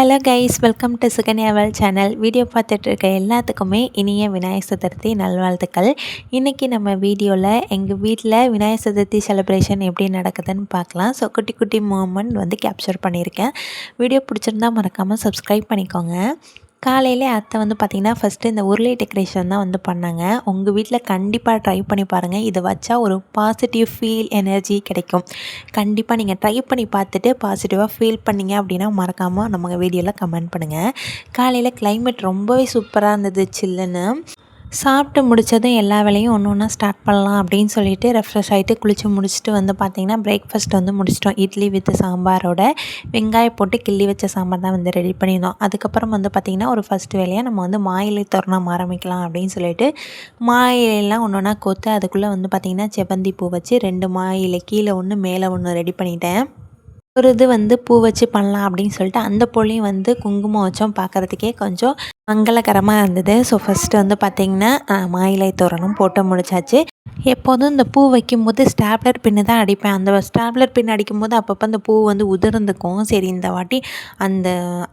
Hello guys welcome to சுகன்யாவல் channel video பார்த்துட்டு இருக்க எல்லாத்துக்குமே இனிய விநாயகர் சதுர்த்தி நல்வாழ்த்துக்கள். இன்றைக்கி நம்ம வீடியோவில் எங்கள் வீட்டில் விநாயகர் சதுர்த்தி செலிப்ரேஷன் எப்படி நடக்குதுன்னு பார்க்கலாம். ஸோ குட்டி குட்டி மூமெண்ட் வந்து கேப்சர் பண்ணியிருக்கேன். வீடியோ பிடிச்சிருந்தா மறக்காமல் சப்ஸ்கிரைப் பண்ணிக்கோங்க. காலையிலே அத்தை வந்து பார்த்திங்கன்னா ஃபஸ்ட்டு இந்த உருளை டெக்கரேஷன் தான் வந்து பண்ணாங்க. உங்கள் வீட்டில் கண்டிப்பாக ட்ரை பண்ணி பாருங்கள் இதை வச்சா ஒரு பாசிட்டிவ் ஃபீல் எனர்ஜி கிடைக்கும். கண்டிப்பாக நீங்கள் ட்ரை பண்ணி பார்த்துட்டு பாசிட்டிவாக ஃபீல் பண்ணிங்க அப்படின்னா மறக்காமல் நம்ம வீடியோவில் கமெண்ட் பண்ணுங்கள் காலையில் கிளைமேட் ரொம்பவே சூப்பராக இருந்தது சில்லுன்னு. சாப்பிட்டு முடித்ததும் எல்லா வேலையும் ஒன்று ஒன்றா ஸ்டார்ட் பண்ணலாம் அப்படின்னு சொல்லிட்டு ரெஃப்ரெஷ் ஆகிட்டு குளித்து முடிச்சுட்டு வந்து பார்த்திங்கன்னா பிரேக்ஃபாஸ்ட் வந்து முடிச்சிட்டோம். இட்லி வித் சாம்பாரோட வெங்காயம் போட்டு கிள்ளி வச்ச சாம்பார் தான் வந்து ரெடி பண்ணியிருந்தோம். அதுக்கப்புறம் வந்து பார்த்திங்கன்னா ஒரு ஃபஸ்ட் வேலையாக நம்ம வந்து மாயிலை தோரணம் ஆரம்பிக்கலாம் அப்படின்னு சொல்லிட்டு மாயிலையெல்லாம் ஒன்று ஒன்றா கோத்து அதுக்குள்ளே வந்து பார்த்திங்கன்னா செவந்தி பூ வச்சு ரெண்டு மாயிலை கீழே ஒன்று மேலே ஒன்று ரெடி பண்ணிட்டேன். ஒரு இது வந்து பூ வச்சு பண்ணலாம் அப்படின்னு சொல்லிட்டு அந்த பூலையும் வந்து குங்குமம் வச்சோம் பார்க்குறதுக்கே கொஞ்சம் மங்களகரமாக இருந்தது. ஸோ ஃபஸ்ட்டு வந்து பார்த்திங்கன்னா மாயிலை தோரணம் போட்டு முடிச்சாச்சு. எப்போதும் இந்த பூ வைக்கும்போது ஸ்டாப்லர் பின்னு தான் அடிப்பேன். அந்த ஸ்டாப்லர் பின் அடிக்கும்போது அப்பப்போ அந்த பூ வந்து உதிர்ந்துக்கும். சரி இந்த வாட்டி அந்த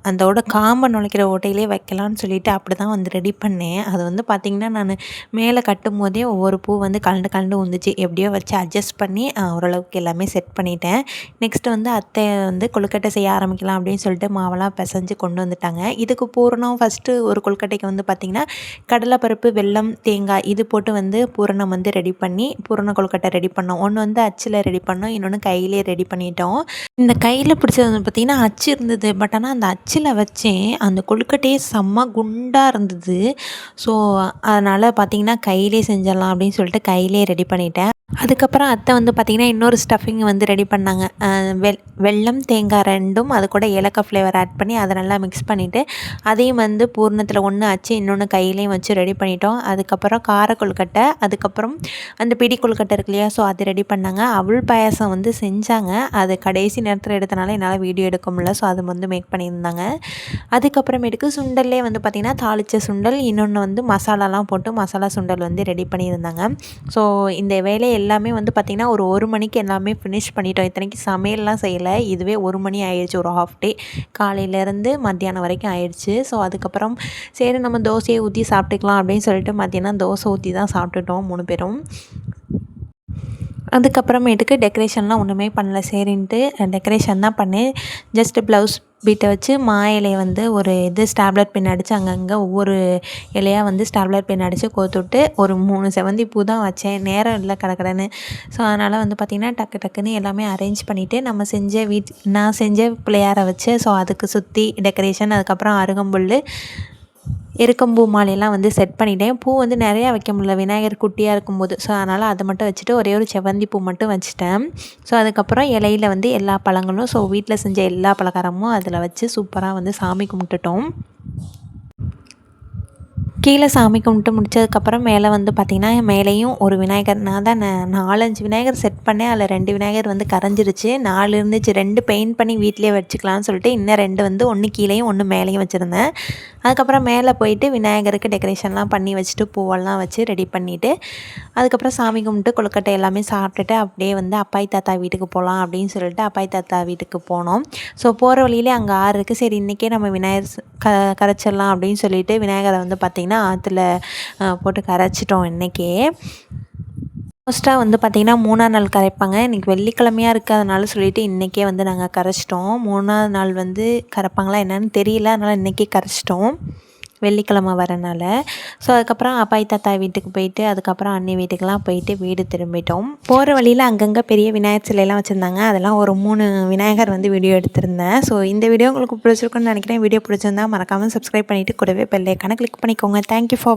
அதோட காம்பை நுழைக்கிற ஓட்டையிலே வைக்கலான்னு சொல்லிட்டு அப்படி தான் வந்து ரெடி பண்ணேன். அது வந்து பார்த்திங்கன்னா நான் மேலே கட்டும் போதே ஒவ்வொரு பூ வந்து கலண்டு கலண்டு வந்துச்சு எப்படியோ வச்சு அட்ஜஸ்ட் பண்ணி ஓரளவுக்கு எல்லாமே செட் பண்ணிட்டேன். நெக்ஸ்ட்டு வந்து அத்தை வந்து கொழுக்கட்டை செய்ய ஆரம்பிக்கலாம் அப்படின்னு சொல்லிட்டு மாவெல்லாம் பிசைஞ்சு கொண்டு வந்துட்டாங்க. இதுக்கு பூரணம் ஃபஸ்ட்டு ஒரு கொழுக்கட்டைக்கு வந்து பார்த்திங்கன்னா கடலைப்பருப்பு வெல்லம் தேங்காய் இது போட்டு வந்து பூரணம் வந்து ரெடி பண்ணி பூரண கொழுக்கட்டை ரெடி பண்ணோம். ஒன்று வந்து அச்சில் ரெடி பண்ணோம். இன்னொன்று கையிலே ரெடி பண்ணிட்டோம். இந்த கையில் பிடிச்சது வந்து பார்த்திங்கன்னா அச்சு இருந்தது. பட் ஆனால் அந்த அச்சில் வச்சேன் அந்த கொழுக்கட்டையே செம்ம குண்டாக இருந்தது. ஸோ அதனால் பார்த்திங்கன்னா கையிலே செஞ்சிடலாம் அப்படின்னு சொல்லிட்டு கையிலே ரெடி பண்ணிட்டேன். அதுக்கப்புறம் அத்தை வந்து பார்த்திங்கன்னா இன்னொரு ஸ்டஃபிங் வந்து ரெடி பண்ணாங்க. வெல் வெல்லம் தேங்காய் ரெண்டும் அது கூட ஏலக்காய் ஃப்ளேவர் ஆட் பண்ணி அதை நல்லா மிக்ஸ் பண்ணிவிட்டு அதையும் வந்து பூர்ணத்தில் ஒன்று ஆச்சு இன்னொன்று கையிலையும் வச்சு ரெடி பண்ணிட்டோம். அதுக்கப்புறம் கார கொழுக்கட்டை அதுக்கப்புறம் அந்த பிடி கொழுக்கட்டை இருக்கு இல்லையா ஸோ அது ரெடி பண்ணாங்க. அவள் பாயாசம் வந்து செஞ்சாங்க. அது கடைசி நேரத்தில் எடுத்தனால என்னால் வீடியோ எடுக்க முடியல ஸோ அது வந்து மேக் பண்ணியிருந்தாங்க. அதுக்கப்புறமேட்டுக்கு சுண்டல்லே வந்து பார்த்திங்கன்னா தாளித்த சுண்டல் இன்னொன்று வந்து மசாலாலாம் போட்டு மசாலா சுண்டல் வந்து ரெடி பண்ணியிருந்தாங்க. ஸோ இந்த வேலையை எல்லாமே வந்து பார்த்திங்கன்னா ஒரு ஒரு மணிக்கு எல்லாமே ஃபினிஷ் பண்ணிட்டோம். இத்தனைக்கு சமையல்லாம் செய்யலை. இதுவே ஒரு மணி ஆயிடுச்சு ஒரு ஹாஃப் டே காலையிலேருந்து மத்தியானம் வரைக்கும் ஆயிடுச்சு. ஸோ அதுக்கப்புறம் சரி நம்ம தோசையை ஊற்றி சாப்பிட்டுக்கலாம் அப்படின்னு சொல்லிட்டு மத்தியானம் தோசை ஊற்றி தான் சாப்பிட்டுட்டோம் மூணு பேரும். அதுக்கப்புறமேட்டுக்கு டெக்கரேஷன்லாம் ஒன்றுமே பண்ணல. சரின்ட்டு டெக்கரேஷன் தான் பண்ணேன். ஜஸ்ட்டு ப்ளவுஸ் பீட்டை வச்சு மா இலையை வந்து ஒரு இது ஸ்டாப்லர் பென் அடித்து அங்கங்கே ஒவ்வொரு இலையாக வந்து ஸ்டாப்லர் பென் அடித்து கோத்துட்டு ஒரு மூணு செவந்தி பூ தான் வச்சேன். நேரம் இல்லை கடக்கடன்னு ஸோ அதனால் வந்து பார்த்திங்கன்னா டக்கு டக்குன்னு எல்லாமே அரேஞ்ச் பண்ணிவிட்டு நம்ம செஞ்ச வீட் நான் செஞ்ச பிள்ளையாரை வச்சு ஸோ அதுக்கு சுற்றி டெக்கரேஷன் அதுக்கப்புறம் அருகம்புல் எருக்கம்பூ மாலையெல்லாம் வந்து செட் பண்ணிட்டேன். பூ வந்து நிறையா வைக்க முடியல. விநாயகர் குட்டியாக இருக்கும்போது. ஸோ அதனால் அதை மட்டும் வச்சுட்டு ஒரே ஒரு செவ்வந்தி பூ மட்டும் வச்சுட்டேன். ஸோ அதுக்கப்புறம் இலையில வந்து எல்லா பழங்களும் ஸோ வீட்டில் செஞ்ச எல்லா பலகாரமும் அதில் வச்சு சூப்பராக வந்து சாமி கும்பிட்டுட்டோம். கீழே சாமி கும்பிட்டு முடிச்சதுக்கப்புறம் மேலே வந்து பார்த்திங்கன்னா மேலேயும் ஒரு விநாயகர் நான் தான் நாலஞ்சு விநாயகர் செட் பண்ணேன். அதில் ரெண்டு விநாயகர் வந்து கரைஞ்சிருச்சு. நாலு இருந்துச்சு. ரெண்டு பெயிண்ட் பண்ணி வீட்டிலே வச்சுக்கலாம்னு சொல்லிட்டு இன்னும் ரெண்டு வந்து ஒன்று கீழேயும் ஒன்று மேலேயும் வச்சுருந்தேன். அதுக்கப்புறம் மேலே போயிட்டு விநாயகருக்கு டெக்கரேஷன்லாம் பண்ணி வச்சுட்டு பூவெல்லாம் வச்சு ரெடி பண்ணிவிட்டு அதுக்கப்புறம் சாமி கும்பிட்டு கொழுக்கட்டை எல்லாமே சாப்பிட்டுட்டு அப்படியே வந்து அப்பாய் தாத்தா வீட்டுக்கு போகலாம் அப்படின்னு சொல்லிட்டு அப்பாய் தாத்தா வீட்டுக்கு போனோம். ஸோ போகிற வழியிலே அங்கே ஆறு இருக்குது சரி இன்றைக்கே நம்ம விநாயகர் க கரைச்சிடலாம் அப்படின்னு சொல்லிட்டு விநாயகரை வந்து பார்த்திங்கன்னா ஆற்றுல போட்டு கரைச்சிட்டோம் இன்றைக்கே மோஸ்ட்டாக வந்து பார்த்திங்கன்னா மூணாவது நாள் கரைப்பாங்க. இன்றைக்கி வெள்ளிக்கிழமையாக இருக்கிறதுனால சொல்லிவிட்டு இன்றைக்கே வந்து நாங்கள் கரைச்சிட்டோம். மூணாவது நாள் வந்து கரைப்பாங்களா என்னென்னு தெரியல. அதனால் இன்றைக்கே கரைச்சிட்டோம். வெள்ளிக்கிழமை வரனால. ஸோ அதுக்கப்புறம் அப்பாய் தாத்தா வீட்டுக்கு போயிட்டு அதுக்கப்புறம் அண்ணி வீட்டுக்கெலாம் போயிட்டு வீடு திரும்பிட்டோம். போகிற வழியில் அங்கங்கே பெரிய விநாயகர் சிலையெல்லாம் வச்சுருந்தாங்க. அதெல்லாம் ஒரு மூணு விநாயகர் வந்து வீடியோ எடுத்திருந்தேன். ஸோ இந்த வீடியோ உங்களுக்கு பிடிச்சிருக்குன்னு நினைக்கிறேன். வீடியோ பிடிச்சிருந்தா மறக்காமல் சப்ஸ்கிரைப் பண்ணிவிட்டு கூடவே பெல்லைக்கான கிளிக் பண்ணிக்கோங்க. Thank you for